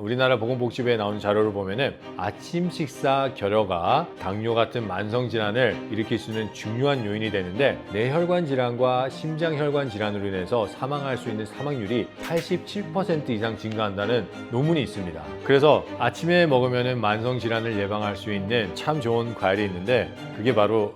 우리나라 보건복지부에 나오는 자료를 보면은 아침 식사 결여가 당뇨 같은 만성 질환을 일으킬 수 있는 중요한 요인이 되는데 뇌혈관 질환과 심장혈관 질환으로 인해서 사망할 수 있는 사망률이 87% 이상 증가한다는 논문이 있습니다. 그래서 아침에 먹으면은 만성 질환을 예방할 수 있는 참 좋은 과일이 있는데 그게 바로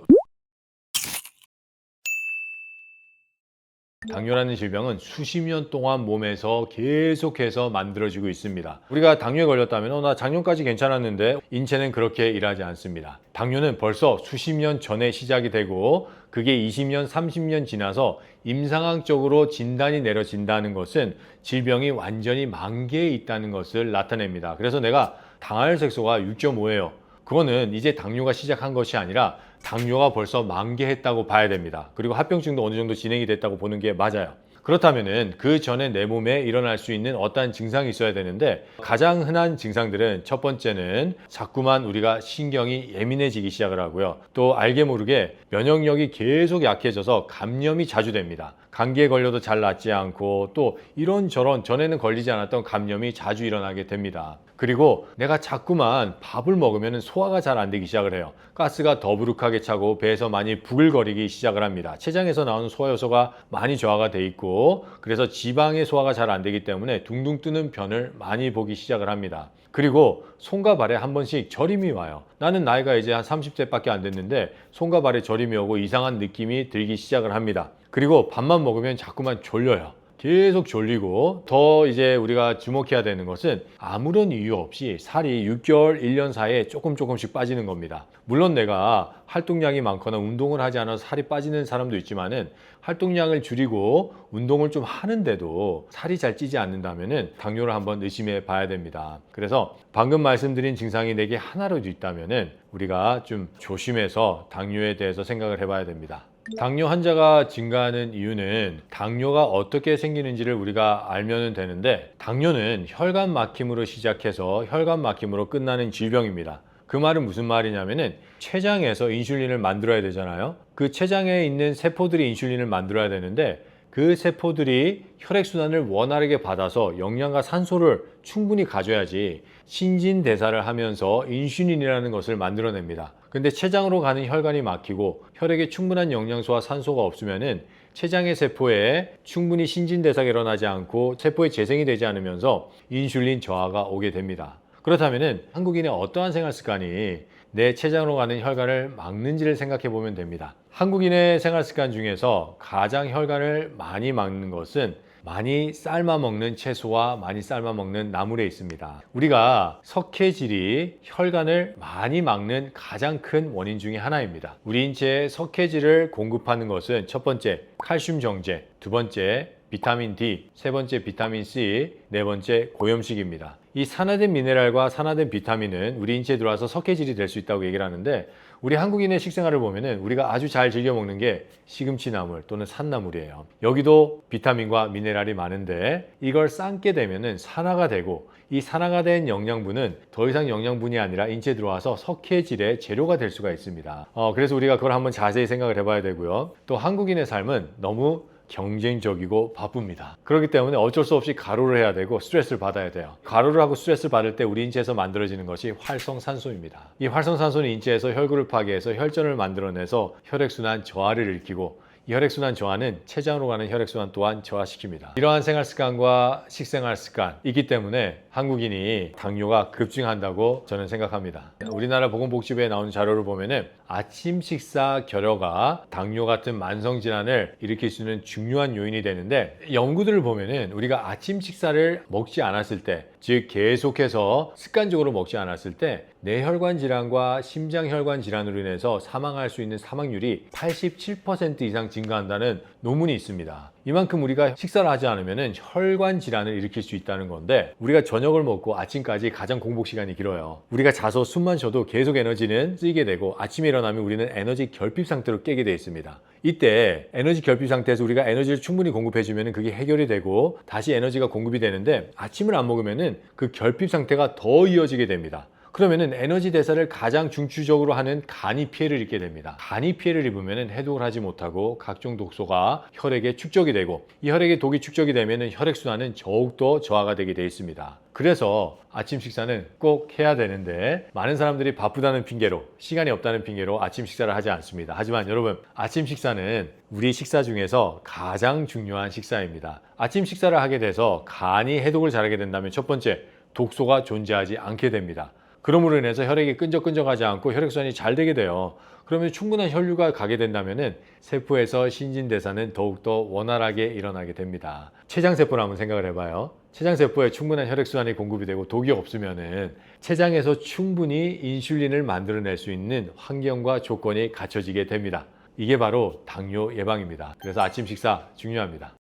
당뇨라는 질병은 수십 년 동안 몸에서 계속해서 만들어지고 있습니다. 우리가 당뇨에 걸렸다면 어, 나 작년까지 괜찮았는데 인체는 그렇게 일하지 않습니다. 당뇨는 벌써 수십 년 전에 시작이 되고 그게 20년, 30년 지나서 임상학적으로 진단이 내려진다는 것은 질병이 완전히 만개에 있다는 것을 나타냅니다. 그래서 내가 당할 색소가 6.5예요. 그거는 이제 당뇨가 시작한 것이 아니라 당뇨가 벌써 만개했다고 봐야 됩니다. 그리고 합병증도 어느 정도 진행이 됐다고 보는 게 맞아요. 그렇다면은 그 전에 내 몸에 일어날 수 있는 어떠한 증상이 있어야 되는데 가장 흔한 증상들은 첫 번째는 자꾸만 우리가 신경이 예민해지기 시작을 하고요. 또 알게 모르게 면역력이 계속 약해져서 감염이 자주 됩니다. 감기에 걸려도 잘 낫지 않고 또 이런저런 전에는 걸리지 않았던 감염이 자주 일어나게 됩니다. 그리고 내가 자꾸만 밥을 먹으면 소화가 잘 안 되기 시작을 해요. 가스가 더부룩하게 차고 배에서 많이 부글거리기 시작을 합니다. 췌장에서 나오는 소화 요소가 많이 저하가 돼 있고 그래서 지방의 소화가 잘 안 되기 때문에 둥둥 뜨는 변을 많이 보기 시작을 합니다. 그리고 손과 발에 한 번씩 저림이 와요. 나는 나이가 이제 한 30대밖에 안 됐는데 손과 발에 저림이 오고 이상한 느낌이 들기 시작을 합니다. 그리고 밥만 먹으면 자꾸만 졸려요. 계속 졸리고 더 이제 우리가 주목해야 되는 것은 아무런 이유 없이 살이 6개월, 1년 사이에 조금 조금씩 빠지는 겁니다. 물론 내가 활동량이 많거나 운동을 하지 않아서 살이 빠지는 사람도 있지만은 활동량을 줄이고 운동을 좀 하는데도 살이 잘 찌지 않는다면은 당뇨를 한번 의심해 봐야 됩니다. 그래서 방금 말씀드린 증상이 내게 하나라도 있다면은 우리가 좀 조심해서 당뇨에 대해서 생각을 해봐야 됩니다. 당뇨 환자가 증가하는 이유는 당뇨가 어떻게 생기는지를 우리가 알면 되는데 당뇨는 혈관 막힘으로 시작해서 혈관 막힘으로 끝나는 질병입니다. 그 말은 무슨 말이냐면은 췌장에서 인슐린을 만들어야 되잖아요. 그 췌장에 있는 세포들이 인슐린을 만들어야 되는데 그 세포들이 혈액순환을 원활하게 받아서 영양과 산소를 충분히 가져야지 신진대사를 하면서 인슐린이라는 것을 만들어냅니다. 근데 췌장으로 가는 혈관이 막히고 혈액에 충분한 영양소와 산소가 없으면은 췌장의 세포에 충분히 신진대사가 일어나지 않고 세포의 재생이 되지 않으면서 인슐린 저하가 오게 됩니다. 그렇다면은 한국인의 어떠한 생활 습관이 내 췌장으로 가는 혈관을 막는지를 생각해 보면 됩니다. 한국인의 생활 습관 중에서 가장 혈관을 많이 막는 것은 많이 삶아 먹는 채소와 많이 삶아 먹는 나물에 있습니다. 우리가 석회질이 혈관을 많이 막는 가장 큰 원인 중에 하나입니다. 우리 인체에 석회질을 공급하는 것은 첫 번째 칼슘 정제, 두 번째 비타민 D, 세 번째 비타민 C, 네 번째 고염식입니다. 이 산화된 미네랄과 산화된 비타민은 우리 인체에 들어와서 석회질이 될 수 있다고 얘기를 하는데 우리 한국인의 식생활을 보면은 우리가 아주 잘 즐겨 먹는 게 시금치 나물 또는 산나물이에요. 여기도 비타민과 미네랄이 많은데 이걸 삶게 되면은 산화가 되고 이 산화가 된 영양분은 더 이상 영양분이 아니라 인체에 들어와서 석회질의 재료가 될 수가 있습니다. 어, 그래서 우리가 그걸 한번 자세히 생각을 해봐야 되고요. 또 한국인의 삶은 너무 경쟁적이고 바쁩니다. 그렇기 때문에 어쩔 수 없이 가루를 해야 되고 스트레스를 받아야 돼요. 가루를 하고 스트레스를 받을 때 우리 인체에서 만들어지는 것이 활성산소입니다. 이 활성산소는 인체에서 혈구를 파괴해서 혈전을 만들어내서 혈액순환 저하를 일으키고 이 혈액순환 저하는 췌장으로 가는 혈액순환 또한 저하시킵니다. 이러한 생활 습관과 식생활 습관 있기 때문에 한국인이 당뇨가 급증한다고 저는 생각합니다. 우리나라 보건복지부에 나오는 자료를 보면은 아침 식사 결여가 당뇨 같은 만성 질환을 일으킬 수 있는 중요한 요인이 되는데 연구들을 보면은 우리가 아침 식사를 먹지 않았을 때, 즉 계속해서 습관적으로 먹지 않았을 때 뇌혈관 질환과 심장혈관 질환으로 인해서 사망할 수 있는 사망률이 87% 이상 증가한다는 논문이 있습니다. 이만큼 우리가 식사를 하지 않으면 혈관 질환을 일으킬 수 있다는 건데 우리가 저녁을 먹고 아침까지 가장 공복 시간이 길어요. 우리가 자서 숨만 쉬어도 계속 에너지는 쓰이게 되고 아침에 일어나면 우리는 에너지 결핍 상태로 깨게 되어 있습니다. 이때 에너지 결핍 상태에서 우리가 에너지를 충분히 공급해 주면 그게 해결이 되고 다시 에너지가 공급이 되는데 아침을 안 먹으면 그 결핍 상태가 더 이어지게 됩니다. 그러면은 에너지 대사를 가장 중추적으로 하는 간이 피해를 입게 됩니다. 간이 피해를 입으면은 해독을 하지 못하고 각종 독소가 혈액에 축적이 되고 이 혈액에 독이 축적이 되면은 혈액 순환은 더욱더 저하가 되게 돼 있습니다. 그래서 아침 식사는 꼭 해야 되는데 많은 사람들이 바쁘다는 핑계로 시간이 없다는 핑계로 아침 식사를 하지 않습니다. 하지만 여러분 아침 식사는 우리 식사 중에서 가장 중요한 식사입니다. 아침 식사를 하게 돼서 간이 해독을 잘하게 된다면 첫 번째 독소가 존재하지 않게 됩니다. 그러므로 인해서 혈액이 끈적끈적하지 않고 혈액순환이 잘 되게 돼요. 그러면 충분한 혈류가 가게 된다면은 세포에서 신진대사는 더욱더 원활하게 일어나게 됩니다. 췌장세포를 한번 생각을 해봐요. 췌장세포에 충분한 혈액순환이 공급이 되고 독이 없으면은 췌장에서 충분히 인슐린을 만들어낼 수 있는 환경과 조건이 갖춰지게 됩니다. 이게 바로 당뇨 예방입니다. 그래서 아침 식사 중요합니다.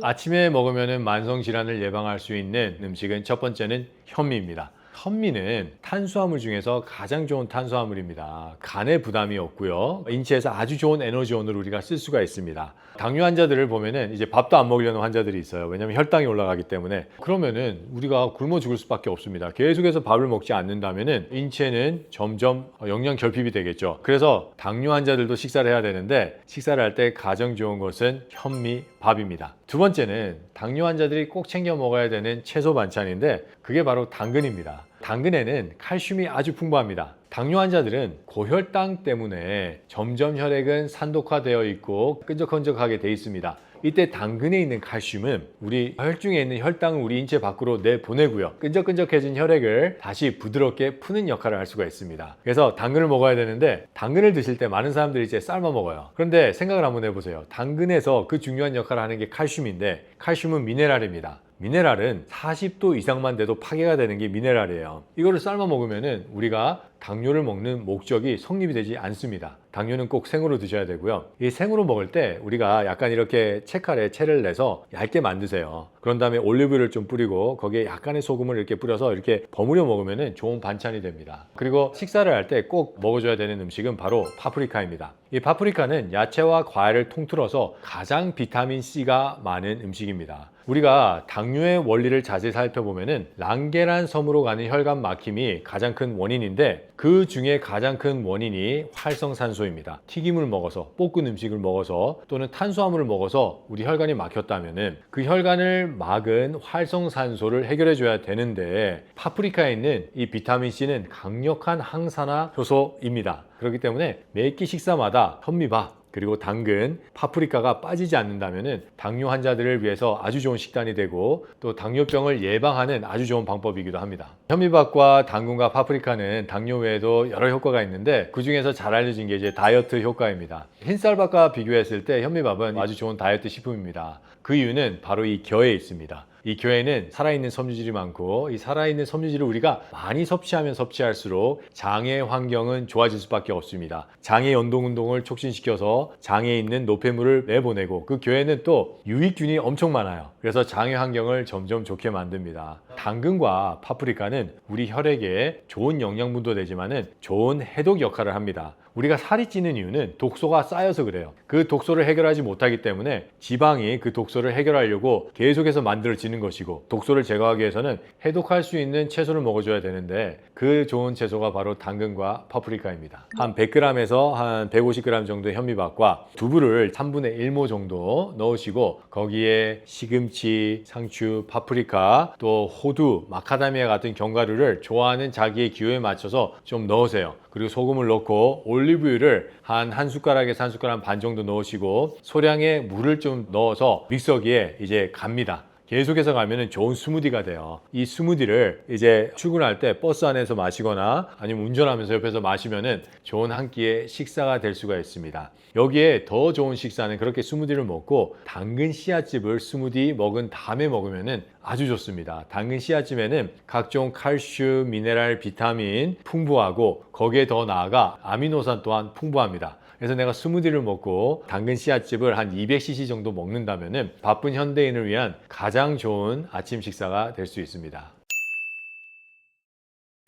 아침에 먹으면 만성 질환을 예방할 수 있는 음식은 첫 번째는 현미입니다. 현미는 탄수화물 중에서 가장 좋은 탄수화물입니다. 간에 부담이 없고요. 인체에서 아주 좋은 에너지원으로 우리가 쓸 수가 있습니다. 당뇨 환자들을 보면은 이제 밥도 안 먹으려는 환자들이 있어요. 왜냐하면 혈당이 올라가기 때문에 그러면은 우리가 굶어 죽을 수밖에 없습니다. 계속해서 밥을 먹지 않는다면은 인체는 점점 영양 결핍이 되겠죠. 그래서 당뇨 환자들도 식사를 해야 되는데 식사를 할 때 가장 좋은 것은 현미 밥입니다. 두 번째는 당뇨 환자들이 꼭 챙겨 먹어야 되는 채소 반찬인데 그게 바로 당근입니다. 당근에는 칼슘이 아주 풍부합니다. 당뇨 환자들은 고혈당 때문에 점점 혈액은 산독화되어 있고 끈적끈적하게 돼 있습니다. 이때 당근에 있는 칼슘은 우리 혈중에 있는 혈당을 우리 인체 밖으로 내보내고요. 끈적끈적해진 혈액을 다시 부드럽게 푸는 역할을 할 수가 있습니다. 그래서 당근을 먹어야 되는데 당근을 드실 때 많은 사람들이 이제 삶아 먹어요. 그런데 생각을 한번 해보세요. 당근에서 그 중요한 역할을 하는 게 칼슘인데 칼슘은 미네랄입니다. 미네랄은 40도 이상만 돼도 파괴가 되는 게 미네랄이에요. 이거를 삶아 먹으면은 우리가 당뇨를 먹는 목적이 성립이 되지 않습니다. 당뇨는 꼭 생으로 드셔야 되고요. 이 생으로 먹을 때 우리가 약간 이렇게 채칼에 채를 내서 얇게 만드세요. 그런 다음에 올리브유를 좀 뿌리고 거기에 약간의 소금을 이렇게 뿌려서 이렇게 버무려 먹으면 좋은 반찬이 됩니다. 그리고 식사를 할 때 꼭 먹어줘야 되는 음식은 바로 파프리카입니다. 이 파프리카는 야채와 과일을 통틀어서 가장 비타민 C가 많은 음식입니다. 우리가 당뇨의 원리를 자세히 살펴보면은 랑게란 섬으로 가는 혈관 막힘이 가장 큰 원인인데 그 중에 가장 큰 원인이 활성산소입니다. 튀김을 먹어서 볶은 음식을 먹어서 또는 탄수화물을 먹어서 우리 혈관이 막혔다면은 그 혈관을 막은 활성산소를 해결해 줘야 되는데 파프리카에 있는 이 비타민 C는 강력한 항산화 효소입니다. 그렇기 때문에 매끼 식사마다 현미밥 그리고 당근, 파프리카가 빠지지 않는다면 당뇨 환자들을 위해서 아주 좋은 식단이 되고 또 당뇨병을 예방하는 아주 좋은 방법이기도 합니다. 현미밥과 당근과 파프리카는 당뇨 외에도 여러 효과가 있는데 그 중에서 잘 알려진 게 이제 다이어트 효과입니다. 흰쌀밥과 비교했을 때 현미밥은 아주 좋은 다이어트 식품입니다. 그 이유는 바로 이 겨에 있습니다. 이 교회는 살아있는 섬유질이 많고 이 살아있는 섬유질을 우리가 많이 섭취하면 섭취할수록 장의 환경은 좋아질 수밖에 없습니다. 장의 연동 운동을 촉진시켜서 장에 있는 노폐물을 내보내고 그 교회는 또 유익균이 엄청 많아요. 그래서 장의 환경을 점점 좋게 만듭니다. 당근과 파프리카는 우리 혈액에 좋은 영양분도 되지만은 좋은 해독 역할을 합니다. 우리가 살이 찌는 이유는 독소가 쌓여서 그래요. 그 독소를 해결하지 못하기 때문에 지방이 그 독소를 해결하려고 계속해서 만들어지는 것이고 독소를 제거하기 위해서는 해독할 수 있는 채소를 먹어줘야 되는데 그 좋은 채소가 바로 당근과 파프리카입니다. 한 100g에서 한 150g 정도의 현미밥과 두부를 3분의 1모 정도 넣으시고 거기에 시금치, 상추, 파프리카 또 호두, 마카다미아 같은 견과류를 좋아하는 자기의 기호에 맞춰서 좀 넣으세요. 그리고 소금을 넣고 올리브유를 한 한 숟가락에서 한 숟가락 반 정도 넣으시고 소량의 물을 좀 넣어서 믹서기에 이제 갑니다. 계속해서 가면은 좋은 스무디가 돼요. 이 스무디를 이제 출근할 때 버스 안에서 마시거나 아니면 운전하면서 옆에서 마시면은 좋은 한 끼의 식사가 될 수가 있습니다. 여기에 더 좋은 식사는 그렇게 스무디를 먹고 당근 씨앗즙을 스무디 먹은 다음에 먹으면은 아주 좋습니다. 당근 씨앗즙에는 각종 칼슘, 미네랄, 비타민 풍부하고 거기에 더 나아가 아미노산 또한 풍부합니다. 그래서 내가 스무디를 먹고 당근 씨앗즙을 한 200cc 정도 먹는다면은 바쁜 현대인을 위한 가장 좋은 아침 식사가 될 수 있습니다.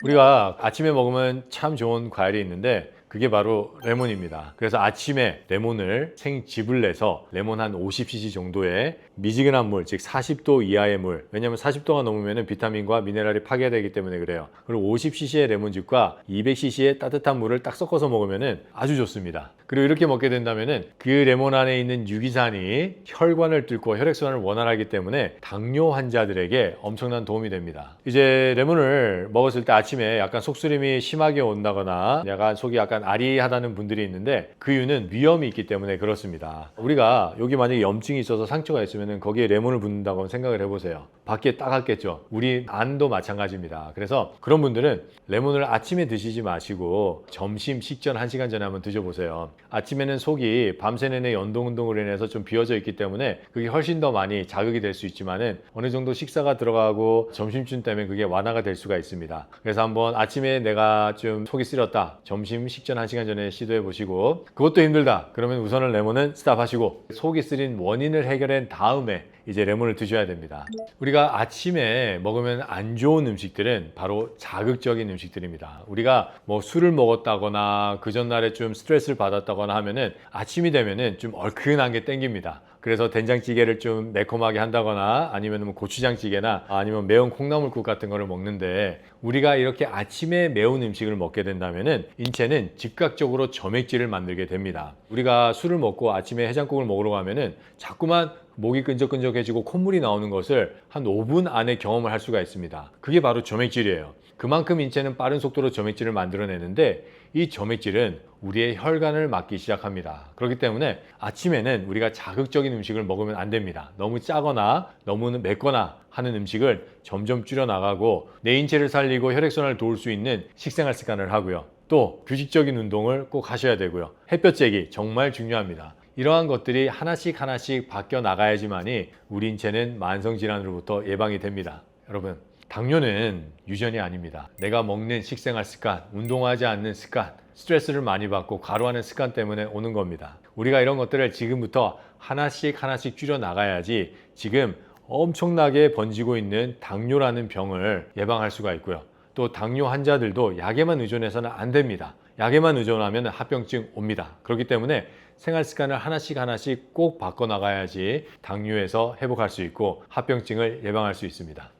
우리가 아침에 먹으면 참 좋은 과일이 있는데 그 그게 바로 레몬입니다. 그래서 아침에 레몬을 생즙을 내서 레몬 한 50cc 정도의 미지근한 물, 즉 40도 이하의 물. 왜냐하면 40도가 넘으면 비타민과 미네랄이 파괴되기 때문에 그래요. 그리고 50cc의 레몬즙과 200cc의 따뜻한 물을 딱 섞어서 먹으면 아주 좋습니다. 그리고 이렇게 먹게 된다면 그 레몬 안에 있는 유기산이 혈관을 뚫고 혈액순환을 원활하기 때문에 당뇨 환자들에게 엄청난 도움이 됩니다. 이제 레몬을 먹었을 때 아침에 약간 속쓰림이 심하게 온다거나 약간 속이 약간 아리하다는 분들이 있는데 그 이유는 위험이 있기 때문에 그렇습니다. 우리가 여기 만약에 염증이 있어서 상처가 있으면 거기에 레몬을 붓는다고 생각을 해보세요. 밖에 따갑겠죠. 우리 안도 마찬가지입니다. 그래서 그런 분들은 레몬을 아침에 드시지 마시고 점심 식전 1시간 전에 한번 드셔보세요. 아침에는 속이 밤새 내내 연동 운동으로 인해서 좀 비어져 있기 때문에 그게 훨씬 더 많이 자극이 될 수 있지만은 어느 정도 식사가 들어가고 점심쯤 되면 그게 완화가 될 수가 있습니다. 그래서 한번 아침에 내가 좀 속이 쓰렸다. 점심 식전 1시간 전에 시도해 보시고 그것도 힘들다. 그러면 우선은 레몬은 스탑하시고 속이 쓰린 원인을 해결한 다음 에 이제 레몬을 드셔야 됩니다. 우리가 아침에 먹으면 안 좋은 음식들은 바로 자극적인 음식들입니다. 우리가 뭐 술을 먹었다거나 그 전날에 좀 스트레스를 받았다거나 하면은 아침이 되면은 좀 얼큰한 게 땡깁니다. 그래서 된장찌개를 좀 매콤하게 한다거나 아니면 뭐 고추장찌개나 아니면 매운 콩나물국 같은 거를 먹는데 우리가 이렇게 아침에 매운 음식을 먹게 된다면은 인체는 즉각적으로 점액질을 만들게 됩니다. 우리가 술을 먹고 아침에 해장국을 먹으러 가면은 자꾸만 목이 끈적끈적해지고 콧물이 나오는 것을 한 5분 안에 경험을 할 수가 있습니다. 그게 바로 점액질이에요. 그만큼 인체는 빠른 속도로 점액질을 만들어내는데 이 점액질은 우리의 혈관을 막기 시작합니다. 그렇기 때문에 아침에는 우리가 자극적인 음식을 먹으면 안 됩니다. 너무 짜거나 너무 맵거나 하는 음식을 점점 줄여 나가고 내 인체를 살리고 혈액순환을 도울 수 있는 식생활 습관을 하고요. 또 규칙적인 운동을 꼭 하셔야 되고요. 햇볕 쬐기 정말 중요합니다. 이러한 것들이 하나씩 하나씩 바뀌어 나가야지만이 우리 인체는 만성 질환으로부터 예방이 됩니다. 여러분, 당뇨는 유전이 아닙니다. 내가 먹는 식생활 습관, 운동하지 않는 습관, 스트레스를 많이 받고 과로하는 습관 때문에 오는 겁니다. 우리가 이런 것들을 지금부터 하나씩 하나씩 줄여 나가야지 지금 엄청나게 번지고 있는 당뇨라는 병을 예방할 수가 있고요. 또 당뇨 환자들도 약에만 의존해서는 안 됩니다. 약에만 의존하면 합병증 옵니다. 그렇기 때문에 생활 습관을 하나씩 하나씩 꼭 바꿔 나가야지 당뇨에서 회복할 수 있고 합병증을 예방할 수 있습니다.